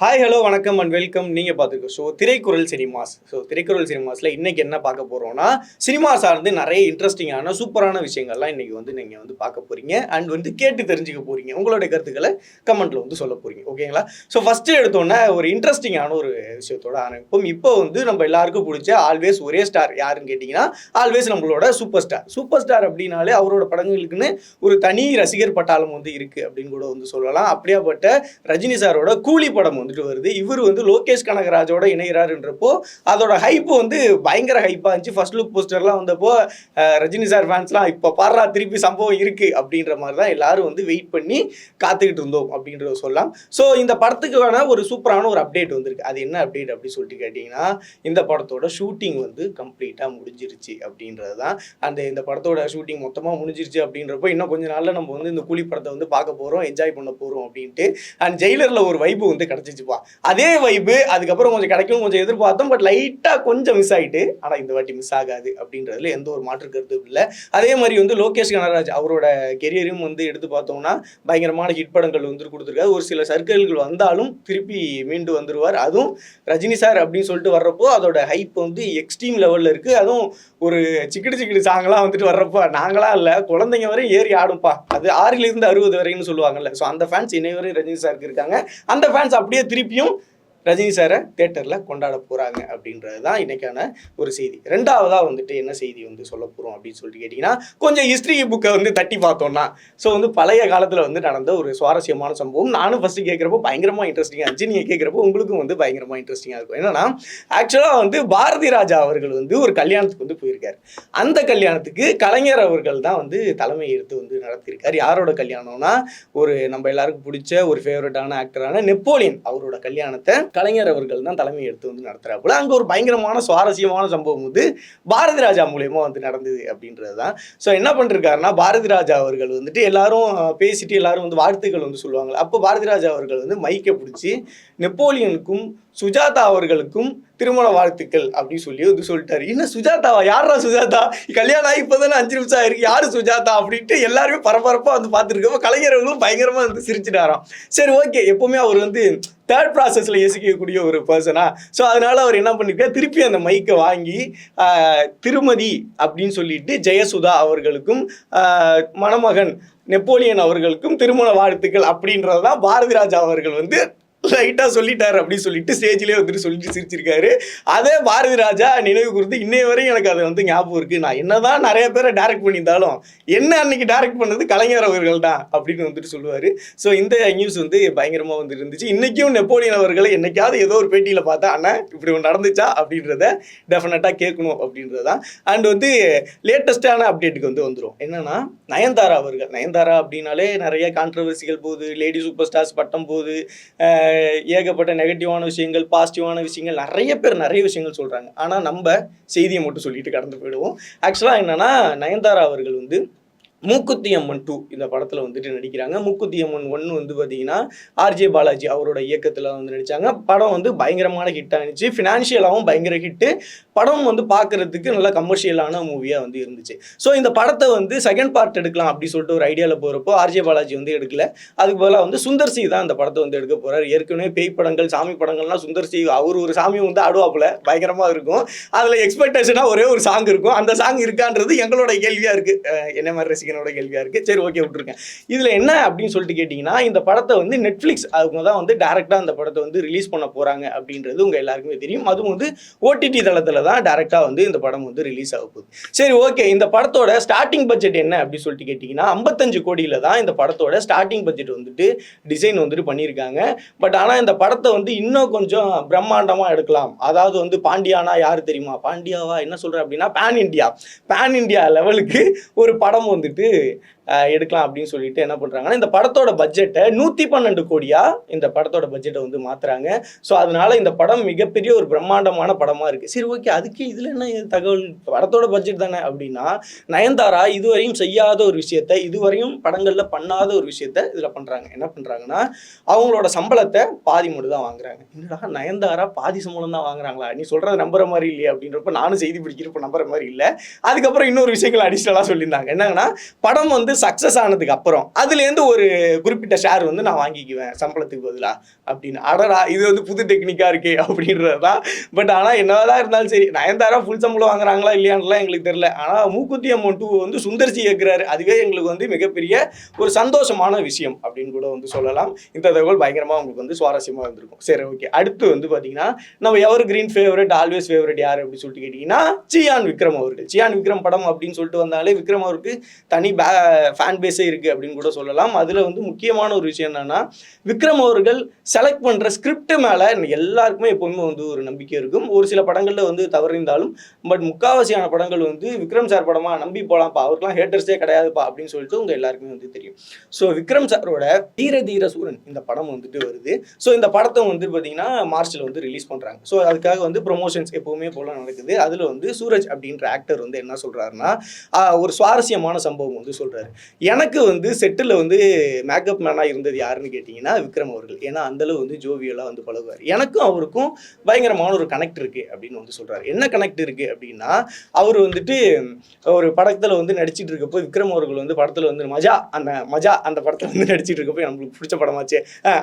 Hi hello வணக்கம் and welcome நீங்கள் பார்த்துருக்கோம் so Thiraikkural cinemas. So Thiraikkural சினிமாஸில் இன்றைக்கி என்ன பார்க்க போகிறோம்னா சினிமா சார்ந்து நிறைய இன்ட்ரெஸ்டிங்கான சூப்பரான விஷயங்கள்லாம் இன்றைக்கி வந்து நீங்கள் வந்து பார்க்க போகிறீங்க அண்ட் வந்து கேட்டு தெரிஞ்சுக்க போகிறீங்க உங்களுடைய கருத்துக்களை கமெண்ட்டில் வந்து சொல்ல போகிறீங்க ஓகேங்களா ஸோ ஃபஸ்ட்டு எடுத்தோன்னே ஒரு இன்ட்ரெஸ்டிங்கான ஒரு விஷயத்தோட ஆரம்பிப்போம். இப்போ வந்து நம்ம எல்லாருக்கும் பிடிச்ச ஆல்வேஸ் ஒரே ஸ்டார் யாருன்னு கேட்டிங்கன்னா ஆல்வேஸ் நம்மளோட சூப்பர் ஸ்டார் சூப்பர் ஸ்டார் அப்படின்னாலே அவரோட படங்களுக்குன்னு ஒரு தனி ரசிகர் பட்டாளம் வந்து இருக்குது அப்படின்னு கூட வந்து சொல்லலாம். அப்படியாப்பட்ட ரஜினி சாரோட கூலி படம் வந்துட்டு வருது. இவர் வந்து லோகேஷ் கனகராஜோட இணைகிறாருன்றப்போ அதோட ஹைப் வந்து பயங்கர ஹைப்பாக இருந்துச்சு. ஃபர்ஸ்ட் லுக் போஸ்டர்லாம் வந்தப்போ ரஜினி சார் ஃபேன்ஸ்லாம் இப்போ பாடுறா திருப்பி சம்பவம் இருக்குது அப்படின்ற மாதிரி தான் எல்லாரும் வந்து வெயிட் பண்ணி காத்துக்கிட்டு இருந்தோம் அப்படின்றத சொல்லலாம். ஸோ இந்த படத்துக்கான ஒரு சூப்பரான ஒரு அப்டேட் வந்திருக்கு. அது என்ன அப்டேட் அப்படின்னு சொல்லிட்டு கேட்டிங்கன்னா இந்த படத்தோட ஷூட்டிங் வந்து கம்ப்ளீட்டாக முடிஞ்சிருச்சு அப்படின்றது தான். அந்த இந்த படத்தோட ஷூட்டிங் மொத்தமாக முடிஞ்சிருச்சு அப்படின்றப்போ இன்னும் கொஞ்ச நாளில் நம்ம வந்து இந்த கூலி படத்தை வந்து பார்க்க போகிறோம் என்ஜாய் பண்ண போகிறோம் அப்படின்ட்டு. அண்ட் ஜெயிலரில் ஒரு வைப்பு வந்து கிடச்சிச்சுப்பா அதே வைப்பு அதுக்கப்புறம் கொஞ்சம் கிடைக்கும் கொஞ்சம் எதிர்பார்த்தோம் பட் லைட்டாக கொஞ்சம் மிஸ் ஆகிட்டு ஆனால் இந்த வாட்டி மிஸ் ஆகாது அப்படின்றதுல எந்த ஒரு மாற்று கருத்தும் இல்லை. அதே மாதிரி வந்து லோகேஷ் கனராஜ் அவரோட கெரியரையும் வந்து எடுத்து பார்த்தோம்னா பயங்கரமான ஹிட் படங்கள் வந்து கொடுத்துருக்காரு. ஒரு சில சர்க்கிள்கள் வந்தாலும் திருப்பி மீண்டு வந்துருவார். அதுவும் ரஜினி சார் அப்படின்னு சொல்லிட்டு வர்றப்போ அதோட ஹைப் வந்து எக்ஸ்ட்ரீம் லெவலில் இருக்குது அதுவும் ஒரு சிக்கிடு சிக்கிடு சாங்கெல்லாம் வந்துட்டு வர்றப்போ நாங்களாம் இல்லை குழந்தைங்க வரையும் ஏறி ஆடும்பா. அது ஆறிலிருந்து அறுபது வரைன்னு சொல்லுவாங்கல்ல. ஸோ அந்த ஃபேன்ஸ் இன்னை வரையும் ரஜினி சாருக்கு இருக்காங்க. அந்த ஃபேன்ஸ் அப்படியே திருப்பியும் ரஜினி சாரை தேட்டரில் கொண்டாட போகிறாங்க அப்படின்றது தான் இன்றைக்கான ஒரு செய்தி. ரெண்டாவதாக வந்துட்டு என்ன செய்தி வந்து சொல்ல போகிறோம் அப்படின்னு சொல்லிட்டு கேட்டிங்கன்னா கொஞ்சம் ஹிஸ்ட்ரி புக்கை வந்து தட்டி பார்த்தோம்னா. ஸோ வந்து பழைய காலத்தில் வந்து நடந்த ஒரு சுவாரஸ்யமான சம்பவம். நானும் ஃபஸ்ட்டு கேட்குறப்போ பயங்கரமாக இன்ட்ரெஸ்டிங்காக இருந்துச்சு. நீங்கள் கேட்குறப்போ உங்களுக்கும் வந்து பயங்கரமாக இன்ட்ரெஸ்டிங்காக இருக்கும். என்னன்னா ஆக்சுவலாக வந்து பாரதி ராஜா அவர்கள் வந்து ஒரு கல்யாணத்துக்கு வந்து போயிருக்காரு. அந்த கல்யாணத்துக்கு கலைஞர் அவர்கள் தான் வந்து தலைமை எடுத்து வந்து நடத்தியிருக்காரு. யாரோட கல்யாணம்னா ஒரு நம்ம எல்லாருக்கும் பிடிச்ச ஒரு ஃபேவரட்டான ஆக்டரான நெப்போலியன் அவரோட கல்யாணத்தை கலைஞர் அவர்கள் தான் தலைமை எடுத்து வந்து நடத்துகிறாப்புல அங்கே ஒரு பயங்கரமான சுவாரஸ்யமான சம்பவம் வந்து பாரதி ராஜா மூலயமா வந்து நடந்தது அப்படின்றது தான் ஸோ என்ன பண்ணிருக்காருன்னா பாரதி ராஜா அவர்கள் வந்துட்டு எல்லாரும் பேசிட்டு எல்லாரும் வந்து வாழ்த்துக்கள் வந்து சொல்லுவாங்க. அப்போ பாரதி ராஜா அவர்கள் வந்து மைக்கை பிடிச்சி நெப்போலியனுக்கும் சுஜாதா அவர்களுக்கும் திருமண வாழ்த்துக்கள் அப்படின்னு சொல்லி வந்து சொல்லிட்டாரு. என்ன சுஜாதாவா யாரா சுஜாதா? கல்யாணம் ஆகி இப்போதானே அஞ்சு நிமிஷம் ஆயிருக்கு. யாரு சுஜாதா? அப்படின்ட்டு எல்லாருமே பரபரப்பாக வந்து பார்த்துருக்கப்போ கலைஞர்களும் பயங்கரமாக வந்து சிரிச்சிட்டாராம். சரி ஓகே. எப்பவுமே அவர் வந்து தேர்ட் ப்ராசஸில் இயசிக்கக்கூடிய ஒரு பர்சனாக ஸோ அதனால் அவர் என்ன பண்ணிருக்காரு? திருப்பி அந்த மைக்கை வாங்கி திருமதி அப்படின்னு சொல்லிட்டு ஜெயசுதா அவர்களுக்கும் மணமகன் நெப்போலியன் அவர்களுக்கும் திருமண வாழ்த்துக்கள் அப்படின்றது தான் பாரதிராஜா அவர்கள் வந்து லைட்டாக சொல்லிட்டாரு அப்படின்னு சொல்லிட்டு ஸ்டேஜ்லேயே வந்துட்டு சொல்லிட்டு சிரிச்சிருக்காரு. அதே பாரதி ராஜா நினைவு கூர்ந்து இன்னைய வரையும் எனக்கு அது வந்து ஞாபகம் இருக்குது நான் என்னதான் நிறைய பேரை டேரக்ட் பண்ணியிருந்தாலும் என்ன அன்னைக்கு டேரக்ட் பண்ணது கலைஞர் அவர்கள் தான் அப்படின்னு வந்துட்டு சொல்லுவார். ஸோ இந்த நியூஸ் வந்து பயங்கரமாக வந்துட்டு இருந்துச்சு. இன்றைக்கும் நெப்போலியன் அவர்களை என்னைக்காவது ஏதோ ஒரு பேட்டியில் பார்த்தா அண்ணா இப்படி ஒன்று நடந்துச்சா அப்படின்றத டெஃபினட்டாக கேட்கணும் அப்படின்றது தான் அண்ட் வந்து லேட்டஸ்ட்டான அப்டேட்டுக்கு வந்து வந்துடும் என்னென்னா நயன்தாரா அவர்கள். நயன்தாரா அப்படின்னாலே நிறைய கான்ட்ரவர்சிகள் போகுது லேடி சூப்பர் ஸ்டார்ஸ் பட்டம் போகுது ஏகப்பட்ட நெகட்டிவான விஷயங்கள் பாசிட்டிவான விஷயங்கள் நிறைய பேர் நிறைய விஷயங்கள் சொல்கிறாங்க ஆனால் நம்ம செய்தியை மட்டும் சொல்லிட்டு கடந்து போயிடுவோம். ஆக்சுவலாக என்னென்னா நயன்தாரா அவர்கள் வந்து மூக்குத்தி அம்மன் டூ இந்த படத்தில் வந்துட்டு நடிக்கிறாங்க. மூக்குத்தி அம்மன் ஒன்று வந்து பார்த்தீங்கன்னா ஆர்ஜே பாலாஜி அவரோட இயக்கத்தில் வந்து நடித்தாங்க படம் வந்து பயங்கரமான ஹிட் ஆனிச்சு ஃபினான்ஷியலாகவும் பயங்கர ஹிட்டு படம் வந்து பார்க்குறதுக்கு நல்ல கமர்ஷியலான மூவியாக வந்து இருந்துச்சு. ஸோ இந்த படத்தை வந்து செகண்ட் பார்ட் எடுக்கலாம் அப்படி சொல்லிட்டு ஒரு ஐடியாவில் போகிறப்போ ஆர்ஜே பாலாஜி வந்து எடுக்கல. அதுக்கு பதிலாக வந்து சுந்தர் சி தான் அந்த படத்தை வந்து எடுக்க போகிறார் ஏற்கனவே பேய் படங்கள் சாமி படங்கள்லாம் சுந்தர் சி அவர் ஒரு சாமி வந்து ஆடுவாப்புல. பயங்கரமாக இருக்கும். அதில் எக்ஸ்பெக்டேஷனாக ஒரே ஒரு சாங் இருக்கும். அந்த சாங் இருக்கான்றது எங்களோட கேள்வியாக இருக்குது என்ன மாதிரி ரசிகனோட கேள்வியாக இருக்குது சரி ஓகே விட்டுருக்கேன். இதில் என்ன அப்படின்னு சொல்லிட்டு கேட்டிங்கன்னா இந்த படத்தை வந்து நெட்ஃப்ளிக்ஸ் அவங்க தான் வந்து டேரெக்டாக அந்த படத்தை வந்து ரிலீஸ் பண்ண போகிறாங்க அப்படின்றது உங்கள் எல்லாருக்குமே தெரியும். அதுவும் வந்து ஓடிடி தளத்தில் தான் டேரெக்டாக வந்து இந்த படம் வந்து ரிலீஸ் ஆக போகுது. சரி ஓகே இந்த படத்தோட ஸ்டார்டிங் பட்ஜெட் என்ன அப்படின்னு சொல்லிட்டு கேட்டிங்கன்னா ஐம்பத்தஞ்சு கோடியில் தான் இந்த படத்தோட ஸ்டார்டிங் பட்ஜெட் வந்துட்டு டிசைன் வந்துட்டு பண்ணியிருக்காங்க. பட் ஆனால் இந்த படத்தை வந்து இன்னும் கொஞ்சம் பிரம்மாண்டமாக எடுக்கலாம். அதாவது வந்து பாண்டியானா யார் தெரியுமா? பாண்டியாவா என்ன சொல்கிறேன் அப்படின்னா பேன் இண்டியா பேன் இண்டியா லெவலுக்கு ஒரு படம் வந்துட்டு வந்துட்டு எடுக்கலாம் அப்படின்னு சொல்லிட்டு என்ன பண்ணுறாங்கன்னா இந்த படத்தோட பட்ஜெட்டை நூற்றி பன்னெண்டு கோடியாக இந்த படத்தோட பட்ஜெட்டை வந்து மாற்றுறாங்க ஸோ அதனால இந்த படம் மிகப்பெரிய ஒரு பிரம்மாண்டமான படமாக இருக்குது சரி ஓகே அதுக்கு இதில் என்ன தகவல்? படத்தோட பட்ஜெட் தானே அப்படின்னா நயன்தாரா இதுவரையும் செய்யாத ஒரு விஷயத்த இதுவரையும் படங்களில் பண்ணாத ஒரு விஷயத்த இதில் பண்ணுறாங்க என்ன பண்ணுறாங்கன்னா அவங்களோட சம்பளத்தை பாதி மட்டும் தான் வாங்குறாங்க. என்னடா நயன்தாரா பாதி சம்பளம் தான் வாங்குறாங்களா? நீ சொல்கிறத நம்புற மாதிரி இல்லையே அப்படின்றப்ப நானும் செய்தி பிடிக்கிறப்ப நம்புற மாதிரி இல்லை. அதுக்கப்புறம் இன்னொரு விஷயங்கள் அடிஷ்னலாக சொல்லியிருந்தாங்க. என்னங்கன்னா படம் வந்து சக்ஸஸ் ஆனதுக்கு அப்புறம் அதுலேருந்து ஒரு குறிப்பிட்ட ஷேர் வந்து நான் வாங்கிக்குவேன் சம்பளத்துக்கு பதிலாக அப்படின்னு. அடடா இது வந்து புது டெக்னிக்காக இருக்கே அப்படின்றது தான் பட் ஆனால் என்னதான் இருந்தாலும் சரி நயன்தாரா ஃபுல் சம்பளம் வாங்குறாங்களா இல்லையான்லாம் எங்களுக்கு தெரியல. ஆனால் மூக்குத்தி அம்மன் டூ வந்து சுந்தர்சி கேட்குறாரு அதுவே எங்களுக்கு வந்து மிகப்பெரிய ஒரு சந்தோஷமான விஷயம் அப்படின்னு கூட வந்து சொல்லலாம். இந்த தகவல் பயங்கரமாக உங்களுக்கு வந்து சுவாரஸ்யமாக இருந்திருக்கும். சரி ஓகே அடுத்து வந்து பார்த்தீங்கன்னா நம்ம evergreen favourite always favourite யார் அப்படின்னு சொல்லிட்டு கேட்டிங்கன்னா சியான் விக்ரம் அவர்கள். சியான் விக்ரம் படம் அப்படின்னு சொல்லிட்டு வந்தாலே விக்ரம் அவருக்கு தனி பே ஃபேன் பேஸே இருக்குது அப்படின்னு கூட சொல்லலாம். அதில் வந்து முக்கியமான ஒரு விஷயம் என்னென்னா விக்ரம் அவர்கள் செலக்ட் பண்ணுற ஸ்கிரிப்ட் மேலே எல்லாருக்குமே எப்போவுமே வந்து ஒரு நம்பிக்கை இருக்கும். ஒரு சில படங்களில் வந்து தவறிந்தாலும் பட் முக்காவாசியான படங்கள் வந்து விக்ரம் சார் படமாக நம்பி போகலாம்ப்பா அவருக்குலாம் ஹேட்டர்ஸே கிடையாதுப்பா அப்படின்னு சொல்லிட்டு உங்கள் எல்லாருக்குமே வந்து தெரியும். ஸோ விக்ரம் சாரோட தீர தீர சூரன் இந்த படம் வந்துட்டு வருது. ஸோ இந்த படத்தை வந்து பார்த்தீங்கன்னா மார்ச்சில் வந்து ரிலீஸ் பண்ணுறாங்க ஸோ அதுக்காக வந்து ப்ரொமோஷன்ஸ் எப்போவுமே போல நடக்குது. அதில் வந்து சூரஜ் அப்படின்ற ஆக்டர் வந்து என்ன சொல்கிறாருன்னா ஒரு சுவாரஸ்யமான சம்பவம் வந்து சொல்கிறாரு எனக்கு வந்து செட்டில் வந்து மேக்கப் மேனாக இருந்தது யாருன்னு கேட்டிங்கன்னா விக்ரம் அவர்கள். ஏன்னா அந்தளவு வந்து ஜோவியலாக வந்து பழகுவார். எனக்கும் அவருக்கும் பயங்கரமான ஒரு கனெக்ட் இருக்குது அப்படின்னு வந்து சொல்கிறாரு என்ன கனெக்ட் இருக்குது அப்படின்னா அவர் வந்துட்டு ஒரு படத்தில் வந்து நடிச்சிட்டு இருக்கப்போ விக்ரம் அவர்கள் வந்து படத்தில் வந்து மஜா அந்த மஜா அந்த படத்தில் வந்து நடிச்சிட்டு இருக்கப்போ நம்மளுக்கு பிடிச்ச படமாச்சே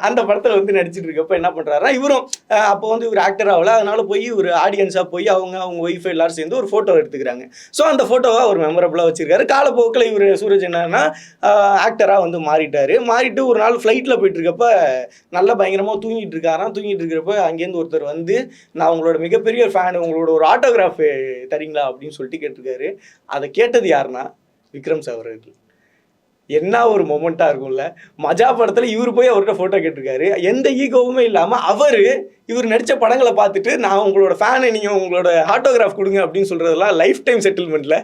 அந்த படத்தில் வந்து நடிச்சிட்டு இருக்கப்போ என்ன பண்ணுறாருன்னா இவரும் அப்போ வந்து இவர் ஆக்டர் ஆகல. அதனால போய் ஒரு ஆடியன்ஸாக போய் அவங்க அவங்க ஒய்ஃபை எல்லாரும் சேர்ந்து ஒரு ஃபோட்டோ எடுத்துக்கிறாங்க. ஸோ அந்த ஃபோட்டோவை அவர் மெமரபுளாக வச்சிருக்காரு. காலப்போக்கில் இவர் சூரஜ் என்னன்னா ஆக்டராக வந்து மாறிட்டாரு. மாறிட்டு ஒரு நாள் ஃப்ளைட்டில் போயிட்டுருக்கப்ப நல்லா பயங்கரமாக தூங்கிட்டு இருக்காராம். தூங்கிட்டு இருக்கிறப்ப அங்கேருந்து ஒருத்தர் வந்து நான் உங்களோட மிகப்பெரிய ஃபேன் உங்களோட ஒரு ஆட்டோகிராஃப் தரீங்களா? அப்படின்னு சொல்லிட்டு கேட்டிருக்காரு. அதை கேட்டது யாருன்னா விக்ரம் சார் அவர்கள் என்ன ஒரு மொமெண்ட்டாக இருக்கும்ல? மஜா படத்தில் இவர் போய் அவர்கிட்ட ஃபோட்டோ கேட்டிருக்காரு. எந்த ஈகோவுமே இல்லாமல் அவர் இவர் நடித்த படங்களை பார்த்துட்டு நான் உங்களோட ஃபேனை நீங்கள் உங்களோட ஆட்டோகிராஃப் கொடுங்க அப்படின்னு சொல்கிறதெல்லாம் லைஃப் டைம் செட்டில்மெண்ட்டில்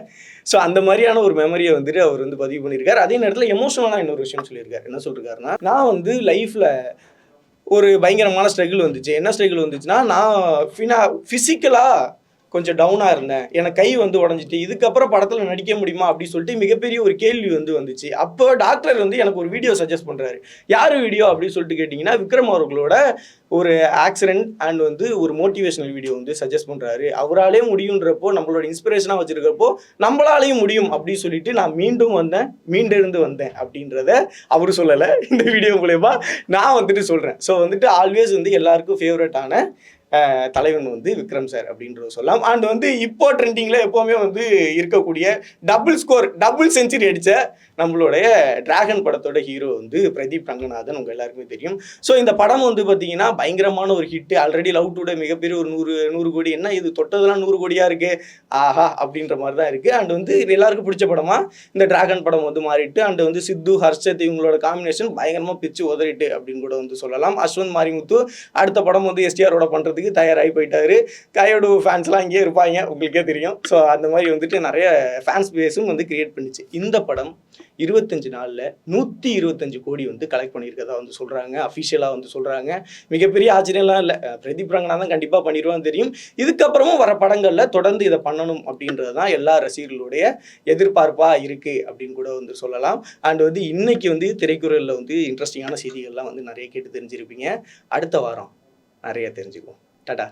ஸோ அந்த மாதிரியான ஒரு மெமரியை வந்துட்டு அவர் வந்து பதிவு பண்ணியிருக்காரு. அதே நேரத்தில் எமோஷனலாக இன்னொரு விஷயம் சொல்லியிருக்காரு. என்ன சொல்லியிருக்காருன்னா நான் வந்து லைஃப்பில் ஒரு பயங்கரமான ஸ்ட்ரகிள் வந்துச்சு. என்ன ஸ்ட்ரகிள் வந்துச்சுன்னா நான் ஃபினா ஃபிசிக்கலாக கொஞ்சம் டவுனாக இருந்தேன். எனக்கு கை வந்து உடஞ்சிட்டு இதுக்கப்புறம் படத்தில் நடிக்க முடியுமா அப்படின்னு சொல்லிட்டு மிகப்பெரிய ஒரு கேள்வி வந்து வந்துச்சு. அப்போ டாக்டர் வந்து எனக்கு ஒரு வீடியோ சஜஸ்ட் பண்ணுறாரு யார் வீடியோ அப்படின்னு சொல்லிட்டு கேட்டிங்கன்னா விக்ரம் அவர்களோட ஒரு ஆக்சிடென்ட் அண்ட் வந்து ஒரு மோட்டிவேஷனல் வீடியோ வந்து சஜஸ்ட் பண்ணுறாரு அவராலே முடியுன்றப்போ நம்மளோட இன்ஸ்பிரேஷனாக வச்சுருக்கிறப்போ நம்மளாலேயும் முடியும் அப்படின்னு சொல்லிட்டு நான் மீண்டும் வந்தேன். மீண்டெழுந்து வந்தேன் அப்படின்றத அவர் சொல்லலை. இந்த வீடியோ மூலயமா நான் வந்துட்டு சொல்கிறேன் ஸோ வந்துட்டு ஆல்வேஸ் வந்து எல்லாருக்கும் ஃபேவரட்டான தலைவன் வந்து விக்ரம் சார் அப்படின்றது சொல்லலாம். அண்ட் வந்து இப்போ ட்ரெண்டிங்கில் எப்போவுமே வந்து இருக்கக்கூடிய டபுள் ஸ்கோர் டபுள் செஞ்சுரி அடித்த நம்மளுடைய டிராகன் படத்தோட ஹீரோ வந்து பிரதீப் ரங்கநாதன் உங்கள் எல்லாருக்குமே தெரியும். ஸோ இந்த படம் வந்து பார்த்தீங்கன்னா பயங்கரமான ஒரு ஹிட் ஆல்ரெடி லவ் டுடே மிகப்பெரிய ஒரு நூறு நூறு கோடி. என்ன இது தொட்டதெல்லாம் நூறு கோடியாக இருக்குது ஆஹா அப்படின்ற மாதிரி தான் இருக்குது அண்ட் வந்து இது எல்லாருக்கும் பிடிச்ச படமா? இந்த டிராகன் படம் வந்து மாறிட்டு அண்ட் வந்து சித்து ஹர்ஷத் இவங்களோட காம்பினேஷன் பயங்கரமாக பிச்சு உதறிட்டு அப்படின்னு கூட வந்து சொல்லலாம். அஸ்வந்த் மாரிமுத்து அடுத்த படம் வந்து எஸ்டிஆரோட பண்ணுறதுக்கு தயாராகி போயிட்டாரு. கையோடு ஃபேன்ஸ்லாம் இங்கேயே இருப்பாங்க உங்களுக்கே தெரியும். ஸோ அந்த மாதிரி வந்துட்டு நிறைய ஃபேன்ஸ் பேஸும் வந்து கிரியேட் பண்ணிச்சு. இந்த படம் இருபத்தஞ்சு நாளில் நூற்றி இருபத்தஞ்சு கோடி வந்து கலெக்ட் பண்ணியிருக்கதா வந்து சொல்கிறாங்க அஃபிஷியலாக வந்து சொல்கிறாங்க மிகப்பெரிய ஆச்சரியம்லாம் இல்லை. பிரதீப் ரங்கனா தான் கண்டிப்பாக பண்ணிடுவான்னு தெரியும். இதுக்கப்புறமும் வர படங்களில் தொடர்ந்து இதை பண்ணணும் அப்படின்றது தான் எல்லா ரசிகர்களுடைய எதிர்பார்ப்பாக இருக்குது அப்படின்னு கூட வந்து சொல்லலாம். அண்ட் வந்து இன்னைக்கு வந்து திரைக்குறளில் வந்து இன்ட்ரெஸ்டிங்கான செய்திகள்லாம் வந்து நிறைய கேட்டு தெரிஞ்சிருப்பீங்க. அடுத்த வாரம் நிறைய தெரிஞ்சுக்குவோம். டாடா.